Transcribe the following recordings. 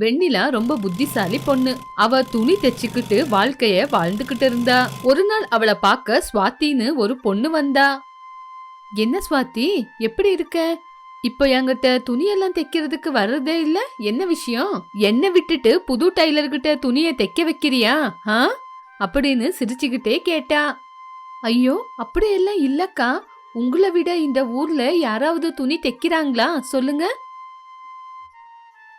வெண்ணிலா ரொம்ப புத்திசாலி பொண்ணு. அவ துணி தைச்சுக்கிட்டு வாழ்க்கைய வாழ்ந்துகிட்டு இருந்தா. ஒரு நாள் அவளை பார்க்க சுவாத்தின்னு ஒரு பொண்ணு வந்தா. என்ன சுவாத்தி? எப்படி இருக்க? இப்போ என்கிட்ட துணியெல்லாம் தைக்கிறதுக்கு வர்றதே இல்ல? என்ன விஷயம்? என்ன விட்டுட்டு புது டைலர்கிட்ட துணியை தைக்க வைக்கிறியா? ஆ? அப்படின்னு சிரிச்சுக்கிட்டே கேட்டா. ஐயோ அப்படியெல்லாம் இல்லக்கா. உங்களை விட இந்த ஊர்ல யாராவது துணி தைக்கிறாங்களா? சொல்லுங்க.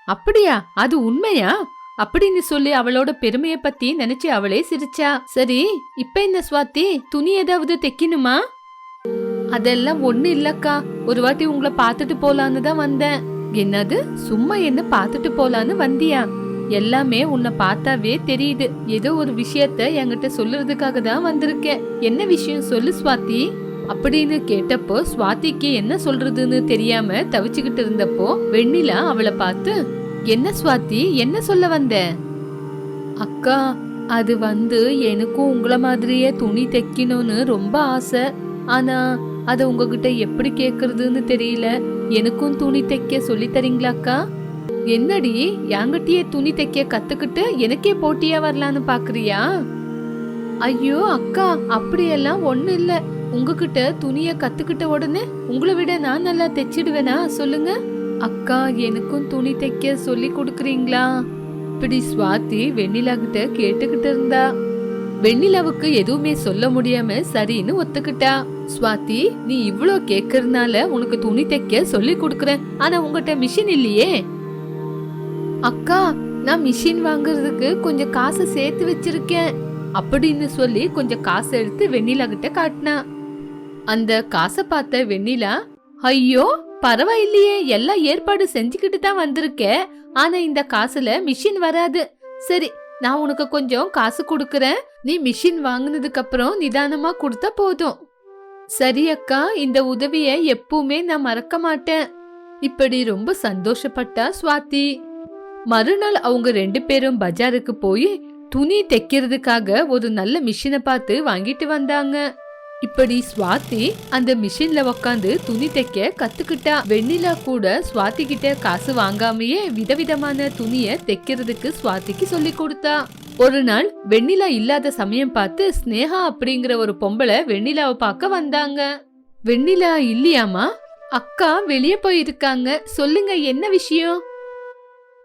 அப்படியா? அது உண்மையா? அப்படின்னு சொல்லி அவளோட பெருமைய பத்தி நினைச்சு அவளே சிரிச்சா. சரி இப்ப என்ன சுவாத்தி துணி ஏதாவது தைக்கணுமா? அதெல்லாம் ஒண்ணு இல்லக்கா. ஒரு வாட்டி உங்களை பார்த்துட்டு போலான்னு தான் வந்தேன். என்னது? சும்மா என்ன பார்த்துட்டு போலான்னு வந்தியா? எல்லாமே உன்னை பார்த்தாவே தெரியுது. ஏதோ ஒரு விஷயத்த என்கிட்ட சொல்லுறதுக்காக தான் வந்திருக்கேன். என்ன விஷயம் சொல்லு சுவாத்தி அப்படின்னு கேட்டப்போ சுவாதிக்கு என்ன சொல்றதுன்னு தெரியாம தவிச்சுக்கிட்டு இருந்தப்போ வெண்ணிலா அவளை பார்த்து என்ன சுவாதி என்ன சொல்ல வந்த? அக்கா அது வந்து எனக்கும் உங்களை மாதிரியே துணி தைக்கணும்னு ரொம்ப ஆசை. ஆனா அத உங்ககிட்ட எப்படி கேக்குறதுன்னு தெரியல. எனக்கும் துணி தைக்க சொல்லி தரீங்களாக்கா என்னடி என்கிட்டயே துணி தைக்க கத்துக்கிட்டு எனக்கே போட்டியா வரலான்னு பாக்குறியா? ஐயோ அக்கா அப்படியெல்லாம் ஒண்ணு இல்ல. உங்ககிட்ட துணிய கத்துக்கிட்ட உடனே உங்களை விட நான் நல்லா தைச்சிடுவேனா? சொல்லுங்க. அக்கா எனக்கும் துணி தைக்க சொல்லி கொடுக்குறீங்களா? இப்படி சுவாதி வெண்ணிலா கிட்ட கேட்டுக்கிட்டு இருந்தா. வெண்ணிலாவுக்கு எதுவுமே சொல்ல முடியாம சரின்னு ஒத்துக்கிட்டா. சுவாதி நீ இவ்ளோ கேக்குறதுனால உனக்கு துணி தைக்க சொல்லி கொடுக்குறேன். ஆனா உங்ககிட்ட மிஷின் இல்லையே. அக்கா நான் மிஷின் வாங்குறதுக்கு கொஞ்சம் காசு சேர்த்து வச்சிருக்கேன். அப்படின்னு சொல்லி கொஞ்சம் காசு எடுத்து வெண்ணிலா கிட்ட காட்டினா. அந்த காசை பார்த்த வெண்ணிலா ஐயோ பரவாயில்லையே எல்லாம் ஏற்பாடு செஞ்சுக்கிட்டு தான் வந்திருக்க. ஆனா இந்த காசுல மிஷின் வராது. சரி நான் உனக்கு கொஞ்சம் காசு கொடுக்கறேன். நீ மிஷின் வாங்கினதுக்கு அப்புறம் நிதானமா கொடுத்தா போதும். சரி அக்கா இந்த உதவிய எப்பவுமே நான் மறக்க மாட்டேன். இப்படி ரொம்ப சந்தோஷப்பட்டா சுவாதி. மறுநாள் அவங்க ரெண்டு பேரும் பஜாருக்கு போய் துணி தைக்கிறதுக்காக ஒரு நல்ல மிஷினை பார்த்து வாங்கிட்டு வந்தாங்க. இப்படி சுவாதி அந்த மிஷின்ல உக்காந்து துணி தைக்க கத்துக்கிட்டா வெண்ணிலா கூட சுவாதி கிட்ட காசு வாங்காமயே விதவிதமான துணிய தைக்கிறதுக்கு சுவாதிக்கு சொல்லி கொடுத்தா. ஒரு நாள் வெண்ணிலா இல்லாத சமயம் பார்த்து ஸ்னேகா அப்படிங்கிற ஒரு பொம்பளை வெண்ணிலாவை பார்க்க வந்தாங்க. வெண்ணிலா இல்லையாமா அக்கா வெளியே போயிருக்காங்க. சொல்லுங்க என்ன விஷயம்?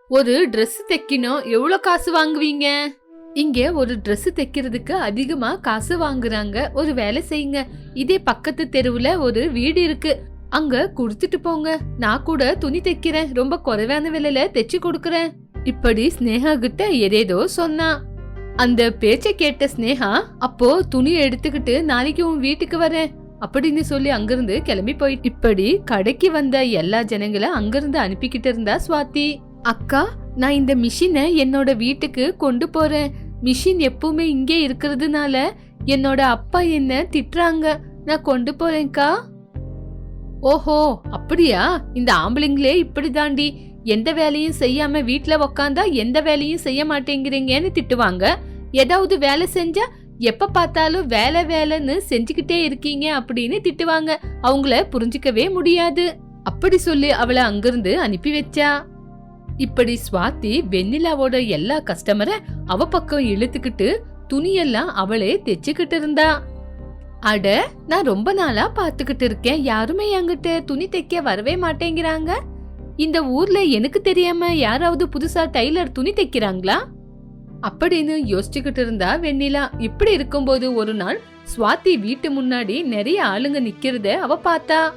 ஒரு Dress தைக்கணும். எவ்வளவு காசு வாங்குவீங்க? இங்க ஒரு ட்ரெஸ் தைக்கிறதுக்கு அதிகமா காசு வாங்குறாங்க. ஒரு வேலை செய்யுங்க. இதே பக்கத்து தெருவுல ஒரு வீடு இருக்கு. அங்க குடுத்துட்டு போங்க. நான் கூட துணி தைக்கிறேன். ரொம்ப குறைவான விலையில தைச்சு கொடுக்கறேன். இப்படி ஸ்னேகா கிட்ட ஏதேதோ சொன்னா. அந்த பேச்ச கேட்ட ஸ்னேகா அப்போ துணி எடுத்துக்கிட்டு நாளைக்கு உன் வீட்டுக்கு வரேன். அப்படின்னு சொல்லி அங்கிருந்து கிளம்பி போயிட்டு இப்படி கடைக்கு வந்த எல்லா ஜனங்களை அங்கிருந்து அனுப்பிக்கிட்டு இருந்தா சுவாதி. அக்கா நான் இந்த மிஷினை என்னோட வீட்டுக்கு கொண்டு போறேன். மிஷின் எப்பவுமே இங்கே இருக்கிறதுனால என்னோட அப்பா என்ன திட்டுறாங்க. நான் கொண்டு போறேன்க்கா. ஓஹோ அப்படியா? இந்த ஆம்பளைங்களே இப்படி தாண்டி எந்த வேலையும் செய்யாம வீட்டில் உக்காந்தா எந்த வேலையும் செய்ய மாட்டேங்கிறீங்கன்னு திட்டுவாங்க. ஏதாவது வேலை செஞ்சா எப்ப பார்த்தாலும் வேலை வேலைன்னு செஞ்சுக்கிட்டே இருக்கீங்க அப்படின்னு திட்டுவாங்க. அவங்கள புரிஞ்சுக்கவே முடியாது. அப்படி சொல்லி அவளை அங்கிருந்து அனுப்பி வச்சா. இப்படி சுவாதி வெண்ணிலாவோட எல்லா கஸ்டமரை அவ பக்கம் இழுத்துக்கிட்டு துணியெல்லாம் அவளே தைச்சுக்கிட்டு இருந்தா. அட நான் ரொம்ப நாளா பாத்துக்கிட்டு இருக்கேன். யாருமே என்கிட்ட துணி தைக்க வரவே மாட்டேங்கிறாங்க. இந்த ஊர்ல எனக்கு தெரியாம யாராவது புதுசா டைலர் துணி தைக்கிறாங்களா? அப்படின்னு யோசிச்சுக்கிட்டு இருந்தா வெண்ணிலா. இப்படி இருக்கும்போது ஒரு நாள் சுவாதி வீட்டு முன்னாடி நிறைய ஆளுங்க நிக்கிறத அவ பார்த்தா.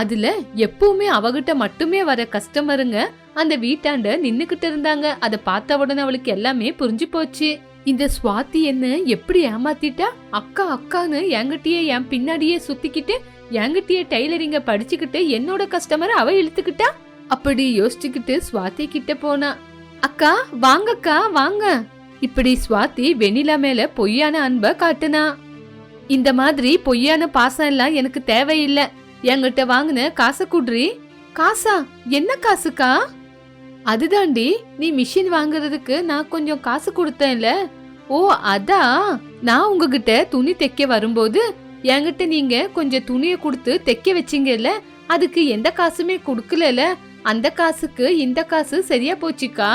அதுல எப்பவுமே அவகிட்ட மட்டுமே வர கஸ்டமருங்க அந்த வீட்டாண்ட நின்னுகிட்டு இருந்தாங்க. அத பார்த்த உடனே அவளுக்கு எல்லாமே புரிஞ்சு போச்சு. இந்த சுவாதி என்ன எப்படி ஏமாத்திட்டா? அக்கா அக்கான்னு என்கிட்டயே என் பின்னாடியே சுத்திக்கிட்டு என்கிட்டயே டைலரிங்க படிச்சுக்கிட்டு என்னோட கஸ்டமரை அவ இழுத்துக்கிட்டா? அப்படி யோசிச்சுக்கிட்டு சுவாதி கிட்ட போனா அக்கா வாங்கக்கா வாங்க. இப்படி சுவாதி வெண்ணிலா மேல பொய்யான அன்ப காட்டுனா. இந்த மாதிரி பொய்யான பாசம் எல்லாம் எனக்கு தேவையில்லை. என்கிட்ட வாங்கின காசை குடுறி. காசா? என்ன காசுக்கா? அதுதாண்டி நீ மிஷின் வாங்குறதுக்கு நான் கொஞ்சம் காசு கொடுத்தேன்ல. ஓ அதான் நான் உங்ககிட்ட துணி தைக்க வரும்போது என்கிட்ட நீங்க கொஞ்சம் துணியை கொடுத்து தைக்க வச்சீங்கல்ல அதுக்கு எந்த காசுமே கொடுக்கலல அந்த காசுக்கு இந்த காசு சரியா போச்சுக்கா?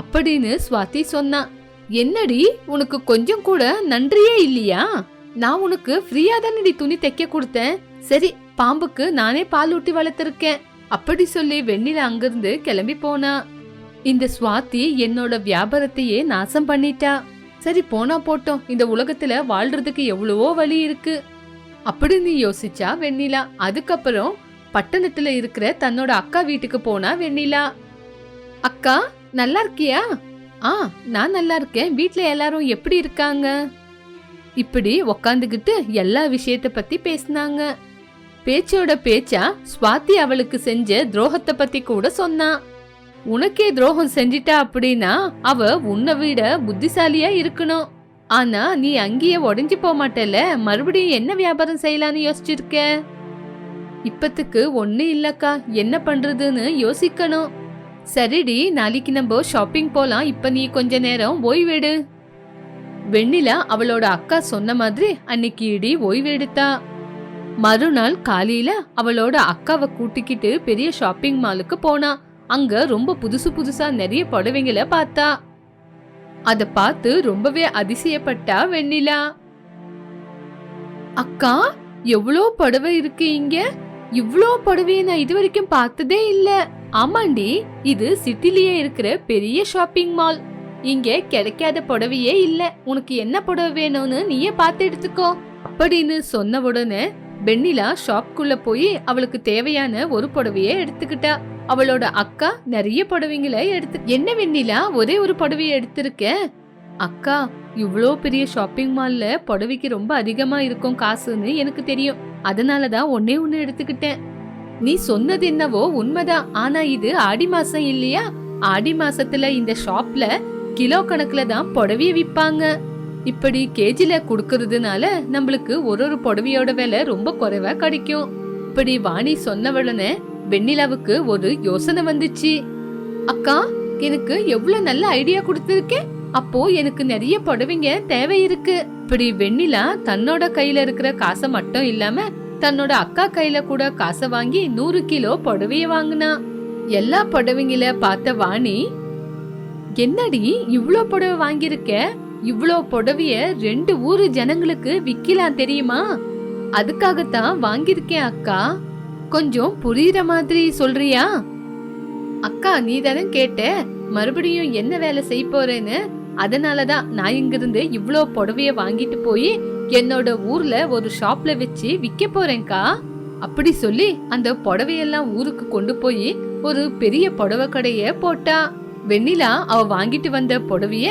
அப்படின்னு சுவாதி சொன்னான் என்னடி உனக்கு கொஞ்சம் கூட நன்றியே இல்லையா? நான் உனக்கு ஃப்ரீயா தானடி துணி தைக்க கொடுத்தேன். சரி பாம்புக்கு நானே பால் ஊட்டி வளர்த்திருக்கேன். அப்படி சொல்லி வெண்ணில அங்கிருந்து கிளம்பி போனா. இந்த சுவாத்தி என்னோட வியாபாரத்தையே நாசம் பண்ணிட்டா. சரி போனா போட்டோம். இந்த உலகத்துல வாழ்றதுக்கு எவ்வளவோ வழி இருக்கு. அப்படின்னு யோசிச்சா வெண்ணிலா. அதுக்கப்புறம் பட்டணத்துல இருக்கிற தன்னோட அக்கா வீட்டுக்கு போனா வெண்ணிலா. அக்கா நல்லா இருக்கியா? ஆ நான் நல்லா இருக்கேன். வீட்ல எல்லாரும் எப்படி இருக்காங்க? இப்படி உக்காந்துகிட்டு எல்லா விஷயத்த பத்தி பேசினாங்க. பேச்சோட பேச்சா ஸ்வாதி அவளுக்கு செஞ்ச துரோகத்தை பத்தி கூட சொன்னா. உனக்கே துரோகம் செஞ்சிட்டா அப்படின்னா அவ உன்னை விட புத்திசாலியா இருக்கணும். ஆனா நீ அங்கேயே உடஞ்சி போக மாட்டல மறுபடியும் என்ன வியாபாரம் செய்யலான்னு யோசிச்சிருக்க? இப்பத்துக்கு ஒண்ணு இல்லக்கா என்ன பண்றதுன்னு யோசிக்கணும். சரிடி நாளைக்கு நம்ம ஷாப்பிங் போலாம் இப்ப நீ கொஞ்ச நேரம் ஓய்வெடு வெண்ணிலா அவளோட அக்கா சொன்ன மாதிரி அன்னைக்கு இடி ஓய்வெடுத்தா மறுநாள் காலையில அவளோட அக்காவை கூட்டிக்கிட்டு பெரிய ஷாப்பிங் மாலுக்கு போனா. அங்க ரொம்ப புதுசு புதுசா நிறைய புடவைங்களை பார்த்தா. அத பார்த்து ரொம்பவே அதிசயப்பட்டா வெண்ணிலா. அக்கா எவ்வளோ புடவை இருக்கு இங்க? இவ்வளோ புடவையை நான் இது வரைக்கும் பார்த்ததே இல்ல. ஆமாண்டி இது சிட்டிலேயே இருக்கிற பெரிய ஷாப்பிங் மால் இங்க கிடைக்காத புடவையே இல்ல. உனக்கு என்ன புடவை வேணும்னு நீயே பார்த்து எடுத்துக்கோ. அப்படின்னு சொன்ன உடனே வெண்ணிலா ஷாப்குள்ள போய் அவளுக்கு தேவையான ஒரு புடவைய எடுத்துக்கிட்டா. அவளோட அக்கா நிறைய புடவைங்களை எடுத்து என்ன வெண்ணிலா ஒரே ஒரு புடவைய எடுத்திருக்க? அக்கா இவ்வளோ பெரிய ஷாப்பிங் மால்ல புடவைக்கு ரொம்ப அதிகமா இருக்கும் காசுன்னு எனக்கு தெரியும். அதனாலதான் ஒன்னே ஒன்னு எடுத்துக்கிட்டேன். நீ சொன்னது என்னவோ உண்மைதான். ஆனா இது ஆடி மாசம் இல்லையா? ஆடி மாசத்துல இந்த ஷாப்ல கிலோ கணக்குல தான் புடவைய விற்பாங்க இப்படி கேஜில குடுக்கறதுனால நம்மளுக்கு ஒரு ஒரு புடவையோட விலை ரொம்ப குறைவா கிடைக்கும். இப்படி வாணி சொன்ன உடனே வெண்ணிலாவுக்கு ஒரு யோசனை வந்துச்சு. அக்கா எனக்கு எவ்வளவு நல்ல ஐடியா கொடுத்துருக்கேன் அப்போ எனக்கு நிறைய புடவைங்க தேவை இருக்கு. இப்படி வெண்ணிலா தன்னோட கையில இருக்கிற காசை மட்டும் இல்லாம தன்னோட அக்கா கையில கூட காசை வாங்கி நூறு கிலோ புடவைய வாங்கினா. எல்லா புடவைங்கள பார்த்த வாணி என்னடி இவ்ளோ புடவை வாங்கியிருக்க? இவ்ளோ புடவைய ரெண்டு ஊரு ஜனங்களுக்கு விக்கலாம் தெரியுமா? அதுக்காகத்தான் வாங்கியிருக்கேன் அக்கா. கொஞ்சம் புரியுற மாதிரி சொல்றியா? அக்கா நீ தானே கேட்ட மறுபடியும் என்ன வேலை செய்ய போறேன்னு? அதனாலதான் நான் இங்கிருந்து இவ்ளோ புடவைய வாங்கிட்டு போய் என்னோட ஊர்ல ஒரு ஷாப்ல வச்சு விக்க போறேன்க்கா. அப்படி சொல்லி அந்த புடவையெல்லாம் ஊருக்கு கொண்டு போய் ஒரு பெரிய புடவை கடைய போட்டா. வெண்ணிலா அவ வாங்கிட்டு வந்த புடவைய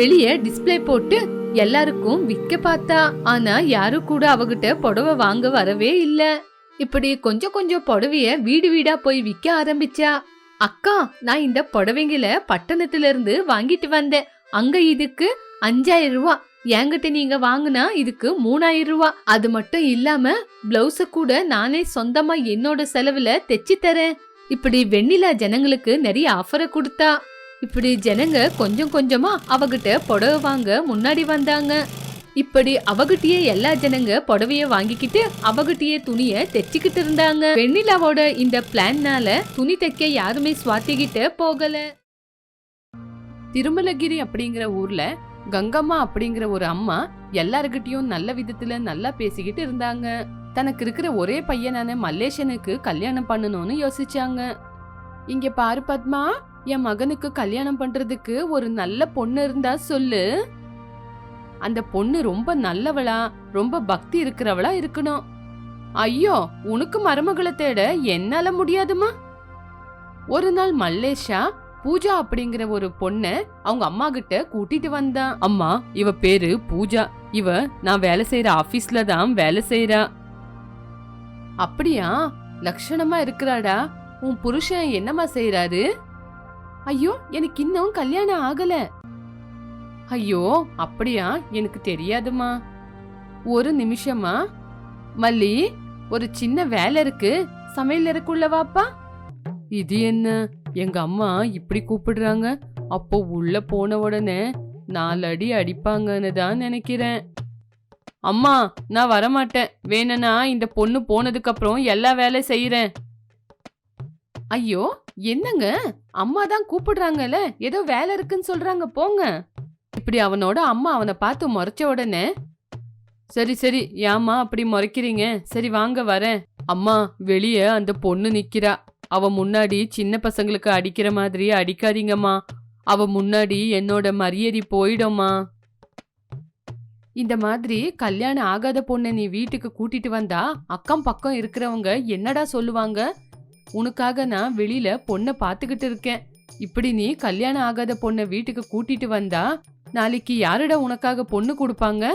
வெளியே டிஸ்ப்ளே போட்டு எல்லாருக்கும் விற்க பார்த்தா. ஆனா யாரும் கூட அவகிட்ட புடவை வாங்க வரவே இல்ல. இப்படி கொஞ்சம் கொஞ்சம் புடவைய வீடு வீடா போய் விக்க ஆரம்பிச்சா. அக்கா நான் இந்த புடவைங்கள பட்டணத்துல இருந்து வாங்கிட்டு வந்தேன். அங்க இதுக்கு அஞ்சாயிரம் ரூபா. என்கிட்ட நீங்க வாங்குனா இதுக்கு மூணாயிரம் ரூபா. அது மட்டும் இல்லாம பிளவுஸ கூட நானே சொந்தமா என்னோட செலவுல தெச்சி தரேன். இப்படி வெண்ணிலா ஜனங்களுக்கு நிறைய ஆஃபரை கொடுத்தா. இப்படி ஜனங்க கொஞ்சம் கொஞ்சமா அவகிட்ட புடவை வாங்க முன்னாடி வந்தாங்க. இப்படி அவகிட்டயே எல்லா ஜனங்க புடவைய வாங்கிக்கிட்டு அவகிட்டயே துணிய தைச்சுக்கிட்டு இருந்தாங்க. வெண்ணிலாவோட இந்த பிளான்னால துணி தைக்க யாருமே சுவாத்திக்கிட்ட போகல. திருமலகிரி அப்படிங்கிற ஊர்ல கங்கம்மா அப்படிங்கிற ஒரு அம்மா எல்லாருக்கிட்டயும் நல்ல விதத்துல நல்லா பேசிக்கிட்டு இருந்தாங்க. தனக்கு இருக்கிற ஒரே பையனான மல்லேஷனுக்கு கல்யாணம் பண்ணணும்னு யோசிச்சாங்க. இங்க பாரு பத்மா என் மகனுக்கு கல்யாணம் பண்றதுக்கு ஒரு நல்ல பொண்ணு இருந்தா சொல்லு. அந்த பொண்ணு ரொம்ப நல்லவளா ரொம்ப பக்தி இருக்கிறவளா இருக்கணும். ஐயோ உனக்கு மருமகளை தேட என்னால முடியாதுமா? ஒரு நாள் மல்லேஷா பூஜா அப்படிங்கிற ஒரு பொண்ண அவங்க அம்மா கிட்ட கூட்டிட்டு வந்தான் அம்மா இவ பேரு பூஜா. இவ நான் வேலை செய்யற ஆபீஸ்ல தான் வேலை செய்யறா அப்படியா? லட்சணமா இருக்கிறாடா. உன் புருஷன் என்னம்மா செய்யறாரு ஐயோ எனக்கு இன்னும் கல்யாணம் ஆகல. ஐயோ அப்படியா? எனக்கு தெரியாதுமா ஒரு நிமிஷமா மல்லி ஒரு சின்ன வேலை இருக்கு. சமையல் இருக்குள்ள வாப்பா. இது என்ன? எங்க அம்மா இப்படி கூப்பிடுறாங்க. அப்போ உள்ள போன உடனே நாலு அடி அடிப்பாங்கன்னு தான் நினைக்கிறேன். அம்மா நான் வரமாட்டேன். வேணும்னா இந்த பொண்ணு போனதுக்கு அப்புறம் எல்லா வேலை செய்யறேன் ஐயோ என்னங்க? அம்மா தான் கூப்பிடுறாங்கல்ல. ஏதோ வேலை இருக்குன்னு சொல்றாங்க போங்க. இப்படி அவனோட அம்மா அவனை பார்த்து முறைச்ச உடனே சரி சரி ஏம்மா அப்படி முறைக்கிறீங்க? சரி வாங்க வரேன். அம்மா வெளியே அந்த பொண்ணு நிக்கிறா. அவ முன்னாடி சின்ன பசங்களுக்கு அடிக்கிற மாதிரி அடிக்காதீங்கம்மா. அவ முன்னாடி என்னோட மரியாதை போயிடும்மா. இந்த மாதிரி கல்யாணம் ஆகாத பொண்ணை நீ வீட்டுக்கு கூட்டிட்டு வந்தா அக்கம் பக்கம் இருக்கிறவங்க என்னடா சொல்லுவாங்க? உனக்காக நான் வெளியில பொண்ணை பார்த்துக்கிட்டு இருக்கேன். இப்படி நீ கல்யாணம் ஆகாத பொண்ணை வீட்டுக்கு கூட்டிட்டு வந்தா நாளைக்கு யாருடா உனக்காக பொண்ணு கொடுப்பாங்க?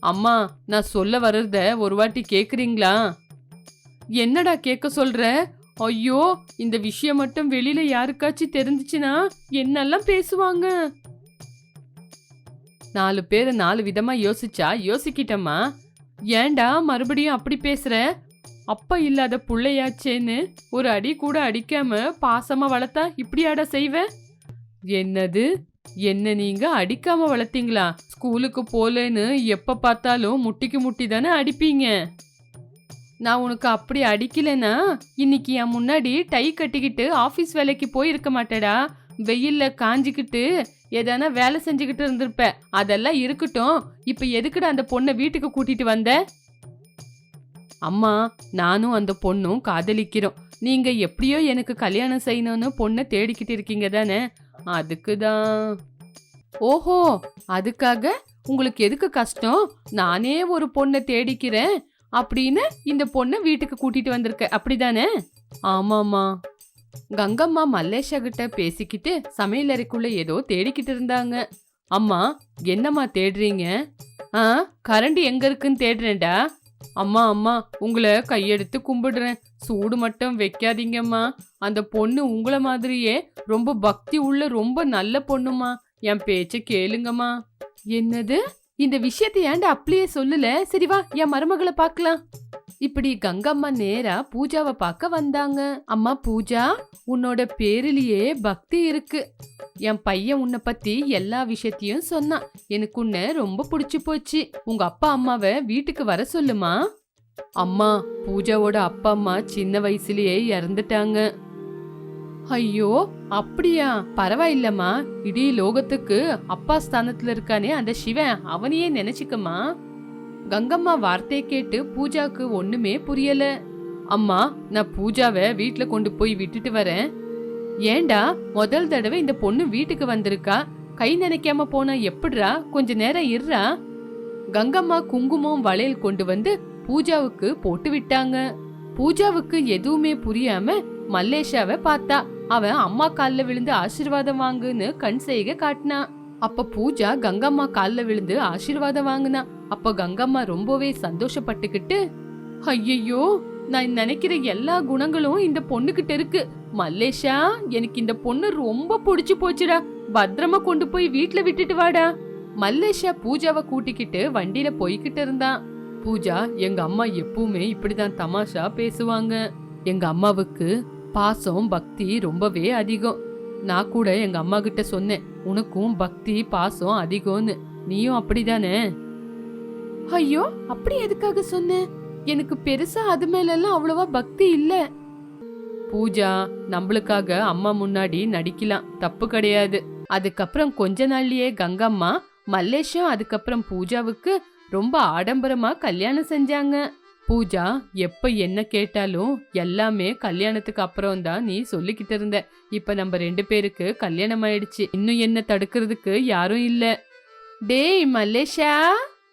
அம்மா நான் சொல்ல வர்றத ஒரு வாட்டி கேக்குறீங்களா? என்னடா கேட்க சொல்ற? ஐயோ இந்த விஷயம் மட்டும் வெளியில யாருக்காச்சும் தெரிஞ்சுச்சுன்னா என்னெல்லாம் பேசுவாங்க? நாலு பேர் நாலு விதமா யோசிச்சா யோசிக்கிட்டம்மா. ஏன்டா மறுபடியும் அப்படி பேசுற? அப்பா இல்லாத புள்ளையாச்சேன்னு ஒரு அடி கூட அடிக்காம பாசமா வளர்த்தா இப்படியாடா செய்வேன் என்னது? என்ன நீங்க அடிக்காம வளர்த்தீங்களா? ஸ்கூலுக்கு போலன்னு எப்ப பார்த்தாலும் முட்டிக்கு முட்டி தானே அடிப்பீங்க? நான் உனக்கு அப்படி அடிக்கலைன்னா இன்னைக்கு என் முன்னாடி டை கட்டிக்கிட்டு ஆஃபீஸ் வேலைக்கு போயிருக்க மாட்டேடா. வெயில்ல காஞ்சிக்கிட்டு எதனா வேலை செஞ்சுக்கிட்டு இருந்திருப்ப. அதெல்லாம் இருக்கட்டும். இப்ப எதுக்குடா அந்த பொண்ணை வீட்டுக்கு கூட்டிட்டு வந்த? அம்மா நானும் அந்த பொண்ணும் காதலிக்கிறோம். நீங்க எப்படியோ எனக்கு கல்யாணம் செய்யணும்னு பொண்ணை தேடிக்கிட்டு இருக்கீங்க தானே? அதுக்கு தான் ஓஹோ அதுக்காக உங்களுக்கு எதுக்கு கஷ்டம்? நானே ஒரு பொண்ணை தேடிக்கிறேன் அப்படின்னு இந்த பொண்ணை வீட்டுக்கு கூட்டிட்டு வந்திருக்க. அப்படிதானே? ஆமாமா கங்கம்மா மல்லேஷா கிட்ட பேசிக்கிட்டு சமையலறைக்குள்ள ஏதோ தேடிக்கிட்டு இருந்தாங்க. அம்மா என்னம்மா தேடுறீங்க? ஆ கரண்ட் எங்க இருக்குன்னு தேடுறேன்டா. அம்மா அம்மா உங்களை கையெடுத்து கும்பிடுறேன். சூடு மட்டும் வைக்காதீங்கம்மா. அந்த பொண்ணு உங்களை மாதிரியே ரொம்ப பக்தி உள்ள ரொம்ப நல்ல பொண்ணுமா என் பேச்சை கேளுங்கம்மா. என்னது? இந்த விஷயத்தை ஏன்டா அப்படியே சொல்லல? சரி வா என் மருமகளை பார்க்கலாம். இப்படி கங்கம்மா நேரா பூஜாவை பார்க்க வந்தாங்க. அம்மா பூஜா உன்னோட பேரிலேயே பக்தி இருக்கு. என் பையன் உன்னை பத்தி எல்லா விஷயத்தையும் சொன்னான். எனக்கு உன்னை ரொம்ப பிடிச்சு போச்சு. உங்க அப்பா அம்மாவை வீட்டுக்கு வர சொல்லுமா? அம்மா பூஜாவோட அப்பா அம்மா சின்ன வயசுலயே இறந்துட்டாங்க. ஐயோ அப்படியா? பரவாயில்லம்மா. இடி லோகத்துக்கு அப்பா ஸ்தானத்துல இருக்கானே அந்த சிவன் அவனையே நினைச்சுக்கம்மா. கங்கம்மா வார்த்தையை கேட்டு பூஜாக்கு ஒண்ணுமே புரியல. அம்மா நான் பூஜாவை வீட்டுல கொண்டு போய் விட்டுட்டு வரேன். ஏண்டா முதல் தடவை இந்த பொண்ணு வீட்டுக்கு வந்திருக்கா? கை நினைக்காம போனா எப்படிரா கொஞ்ச நேரம் இருறா கங்கம்மா குங்குமம் வளையல் கொண்டு வந்து பூஜாவுக்கு போட்டு விட்டாங்க. பூஜாவுக்கு எதுவுமே புரியாம மல்லேஷாவை பார்த்தா அவன் அம்மா காலில் விழுந்து ஆசீர்வாதம் வாங்குன்னு கண் செய்க காட்டினா. அப்ப பூஜா கங்கம்மா காலில் விழுந்து ஆசீர்வாதம் வாங்குனா. அப்ப கங்கம்மா ரொம்பவே சந்தோஷப்பட்டுக்கிட்டு ஐயையோ நான் நினைக்கிற எல்லா குணங்களும் இந்த பொண்ணுகிட்ட இருக்கு. மல்லேஷா எனக்கு இந்த பொண்ணு ரொம்ப பிடிச்சு போச்சுடா. பத்திரமா கொண்டு போய் வீட்டுல விட்டுட்டு வாடா. மல்லேஷா பூஜாவை கூட்டிக்கிட்டு வண்டியில போய்கிட்டு இருந்தான் பூஜா எங்க அம்மா எப்பவுமே இப்படிதான் தமாஷா பேசுவாங்க. எங்க அம்மாவுக்கு பாசம் பக்தி ரொம்பவே அதிகம். நான் கூட எங்க அம்மா கிட்ட சொன்னேன் உனக்கும் பக்தி பாசம் அதிகம்னு. நீயும் அப்படிதானே? ஐயோ அப்படி எதுக்காக சொன்ன எனக்கு பெருசா அது மேலெல்லாம் அவ்வளவா பக்தி இல்ல. பூஜா நம்மளுக்காக அம்மா முன்னாடி நடிக்கலாம். தப்பு கிடையாது. அதுக்கப்புறம் கொஞ்ச நாள்லயே கங்கம்மா மல்லேஷம் அதுக்கப்புறம் பூஜாவுக்கு ரொம்ப ஆடம்பரமா கல்யாணம் செஞ்சாங்க. பூஜா எப்ப என்ன கேட்டாலும் எல்லாமே கல்யாணத்துக்கு அப்புறம் தான் நீ சொல்லிக்கிட்டு இருந்த. இப்ப நம்ம ரெண்டு பேருக்கு கல்யாணம் ஆயிடுச்சு. இன்னும் என்ன தடுக்கிறதுக்கு யாரும் இல்ல. டேய் மலேஷா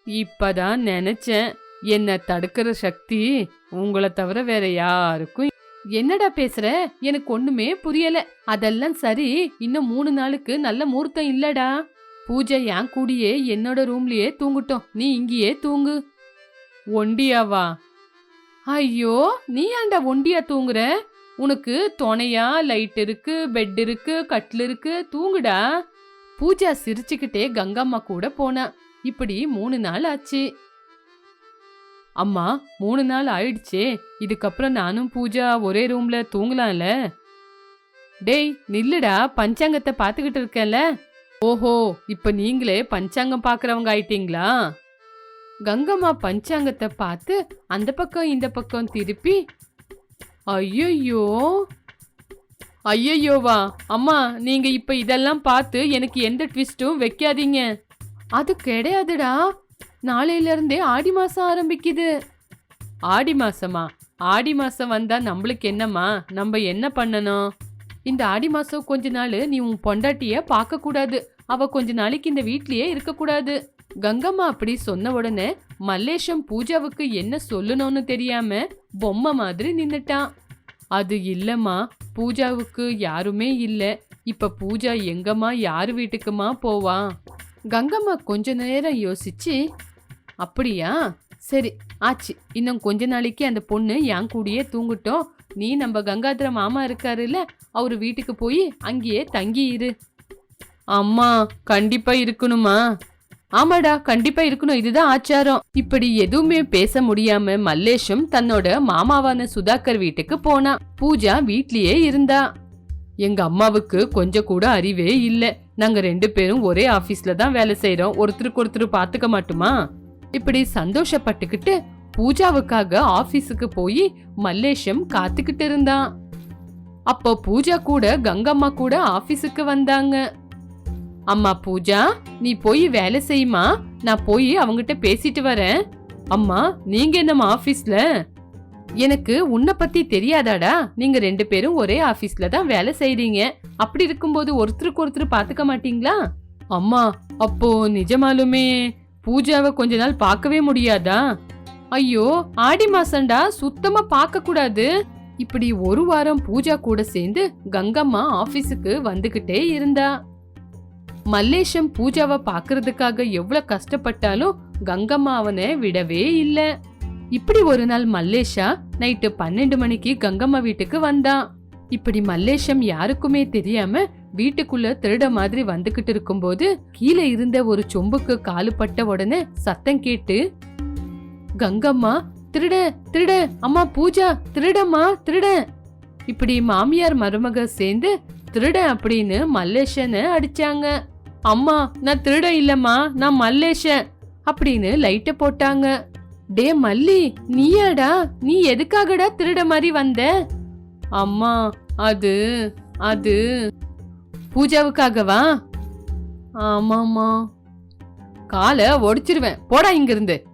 இப்பதான் நினைச்சேன். என்ன தடுக்கிற சக்தி உங்களை தவிர வேற யாருக்கும் என்னடா பேசுற? எனக்கு ஒண்ணுமே புரியல. அதெல்லாம் சரி இன்னும் மூணு நாளுக்கு நல்ல முகூர்த்தம் இல்லடா. பூஜை என் கூடியே என்னோட ரூம்லயே தூங்கட்டும். நீ இங்கேயே தூங்கு. ஒண்டியாவா? ஐயோ நீ ஏன்டா ஒண்டியா தூங்குற? உனக்கு துணையா லைட் இருக்கு பெட் இருக்கு கட்டில் இருக்கு தூங்குடா. பூஜா சிரிச்சுக்கிட்டே கங்கம்மா கூட போனா. இப்படி மூணு நாள் ஆச்சு. அம்மா மூணு நாள் ஆயிடுச்சே. இதுக்கப்புறம் நானும் பூஜா ஒரே ரூம்ல தூங்கலாம்ல? டேய் நில்லுடா. பஞ்சாங்கத்தை பார்த்துக்கிட்டு இருக்கேன்ல. ஓஹோ இப்ப நீங்களே பஞ்சாங்கம் பாக்குறவங்க ஆயிட்டீங்களா? கங்கம்மா பஞ்சாங்கத்தை பார்த்து அந்த பக்கம் இந்த பக்கம் திருப்பி ஐயோ ஐயையோவா அம்மா நீங்க இப்ப இதெல்லாம் பார்த்து எனக்கு எந்த ட்விஸ்ட்டும் வைக்காதீங்க. அது கிடையாதுடா. நாளையில இருந்தே ஆடி மாசம் ஆரம்பிக்குது. ஆடி மாசமா? ஆடி மாசம் வந்தா நம்மளுக்கு என்னம்மா? நம்ம என்ன பண்ணணும்? இந்த ஆடி மாசம் கொஞ்ச நாள் நீ உன் பொண்டாட்டிய பார்க்க கூடாது அவ கொஞ்ச நாளைக்கு இந்த வீட்லயே இருக்கக்கூடாது. கங்கம்மா அப்படி சொன்ன உடனே மல்லேஷம் பூஜாவுக்கு என்ன சொல்லணும்னு தெரியாம பொம்மை மாதிரி நின்னுட்டான். அது இல்லம்மா பூஜாவுக்கு யாருமே இல்ல. இப்ப பூஜா எங்கம்மா யார் வீட்டுக்குமா போவா? கங்கம்மா கொஞ்ச நேரம் யோசிச்சு அப்படியா? சரி ஆச்சு. இன்னும் கொஞ்ச நாளைக்கு அந்த பொண்ணு என் கூடயே தூங்கட்டும். நீ நம்ம கங்காதர மாமா இருக்காருல்ல அவரு வீட்டுக்கு போய் அங்கேயே தங்கி இரு அம்மா கண்டிப்பா இருக்கணுமா ஆமாடா கண்டிப்பா இருக்கணும். இதுதான் ஆச்சாரம். இப்படி எதுவுமே பேச முடியாம மல்லேஷும் தன்னோட மாமாவான சுதாகர் வீட்டுக்கு போனா. பூஜா வீட்லயே இருந்தா. எங்க அம்மாவுக்கு கொஞ்சம் கூட அறிவே இல்ல. நாங்க ரெண்டு பேரும் ஒரே ஆபீஸ்ல தான் வேலை செய்யறோம் ஒருத்தருக்கு ஒருத்தர் பாத்துக்க மாட்டுமா? இப்படி சந்தோஷப்பட்டுக்கிட்டு பூஜாவுக்காக ஆபீஸுக்கு போய் மல்லேஷம் காத்துக்கிட்டு இருந்தான். அப்போ பூஜா கூட கங்கம்மா கூட ஆபீஸுக்கு வந்தாங்க. அம்மா பூஜா நீ போய் வேலை செய்யுமா? நான் போய் அவங்கிட்ட பேசிட்டு வரேன். அம்மா நீங்க என்னம்மா ஆபீஸ்ல எனக்கு உன்னை பத்தி தெரியாதாடா. நீங்க ரெண்டு பேரும் ஒரே ஆபீஸ்ல தான் வேலை செய்றீங்க. அப்படி இருக்கும்போது ஒருத்தருக்கு ஒருத்தர் பாத்துக்க மாட்டீங்களா? அம்மா அப்போ நிஜமாலுமே பூஜாவை கொஞ்ச நாள் பார்க்கவே முடியாதா? ஐயோ ஆடி மாசம்டா. சுத்தமா பார்க்க கூடாது. இப்படி ஒரு வாரம் பூஜா கூட சேர்ந்து கங்கம்மா ஆபீஸுக்கு வந்துகிட்டே இருந்தா. மல்லேஷம் பூஜாவை பார்க்கறதுக்காக எவ்வளவு கஷ்டப்பட்டாலும் கங்கம்மா அவனை விடவே இல்ல. இப்படி ஒரு நாள் மல்லேஷா நைட்டு பன்னெண்டு மணிக்கு கங்கம்மா வீட்டுக்கு வந்தான். இப்படி மல்லேஷம் யாருக்குமே தெரியாம வீட்டுக்குள்ள திருட மாதிரி வந்துகிட்டு இருக்கும்போது கீழே இருந்த ஒரு சொம்புக்கு காலு பட்ட உடனே சத்தம் கேட்டு கங்கம்மா திருட திருட அம்மா பூஜா திருடம்மா திருட. இப்படி மாமியார் மருமக சேர்ந்து திருட அப்படின்னு மல்லேஷனை அடிச்சாங்க. அம்மா நான் திருட இல்லம்மா நான் மல்லேஷன் அப்படின்னு லைட்ட போட்டாங்க. டே மல்லி நீயாடா நீ எதுக்காகடா திருட மாதிரி வந்த? அம்மா அது அது பூஜாவுக்காகவா? ஆமாம்மா. காலை ஒடிச்சிருவேன் போடா இங்கிருந்து.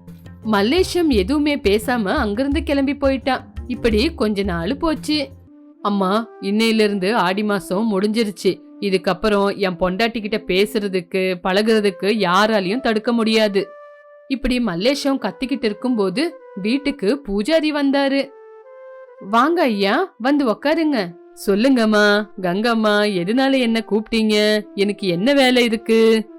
மல்லேஷம் எதுவுமே பேசாம அங்கிருந்து கிளம்பி போயிட்டான் இப்படி கொஞ்ச நாள் போச்சு. அம்மா இன்னையிலிருந்து ஆடி மாசம் முடிஞ்சிருச்சு. இதுக்கப்புறம் என் பொண்டாட்டி கிட்ட பேசுறதுக்கு பழகுறதுக்கு யாராலையும் தடுக்க முடியாது. இப்படி மல்லேஷம் கத்திக்கிட்டு இருக்கும்போது வீட்டுக்கு பூஜாரி வந்தாரு. வாங்க ஐயா வந்து உக்காருங்க. சொல்லுங்கம்மா கங்கம்மா எதனால என்ன கூப்பிட்டீங்க? எனக்கு என்ன வேலை இருக்கு?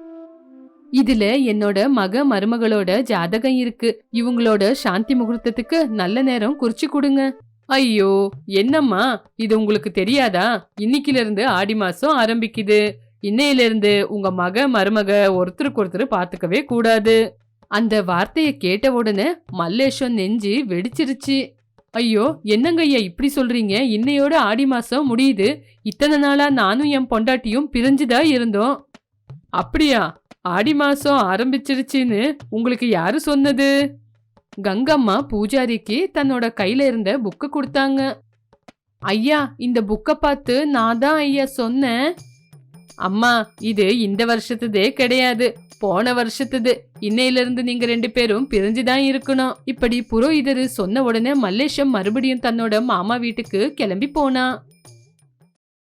இதுல என்னோட மக மருமகளோட ஜாதகம் இருக்கு. இவங்களோட சாந்தி முகூர்த்தத்துக்கு நல்ல நேரம் குறிச்சு கொடுங்க. ஐயோ என்னம்மா? இது உங்களுக்கு தெரியாதா? இன்னைக்குல இருந்து ஆடி மாசம் ஆரம்பிக்குது. இன்னையில இருந்து உங்க மக மருமக ஒருத்தருக்கு ஒருத்தர் பாத்துக்கவே கூடாது. அந்த வார்த்தையை கேட்ட உடனே மல்லேஷம் நெஞ்சு வெடிச்சிருச்சு. ஐயோ என்னங்க ஐயா இப்படி சொல்றீங்க? இன்னையோட ஆடி மாசம் முடியுது. இத்தனை நாளா நானும் என் பொண்டாட்டியும் பிரிஞ்சுதா இருந்தோம். அப்படியா? ஆடி மாசம் ஆரம்பிச்சிருச்சுன்னு உங்களுக்கு யாரு சொன்னது? கங்கம்மா பூஜாரிக்கு தன்னோட கையில இருந்த புக்கு கொடுத்தாங்க. ஐயா இந்த புக்கை பார்த்து நான் தான் ஐயா சொன்னேன். அம்மா இது இந்த வருஷத்துதே கிடையாது. போன வருஷத்துது. இன்னையில இருந்து நீங்க ரெண்டு பேரும் பிரிஞ்சுதான் இருக்கணும். இப்படி புரோஹிதர் சொன்ன உடனே மல்லேஷம் மறுபடியும் தன்னோட மாமா வீட்டுக்கு கிளம்பி போனா.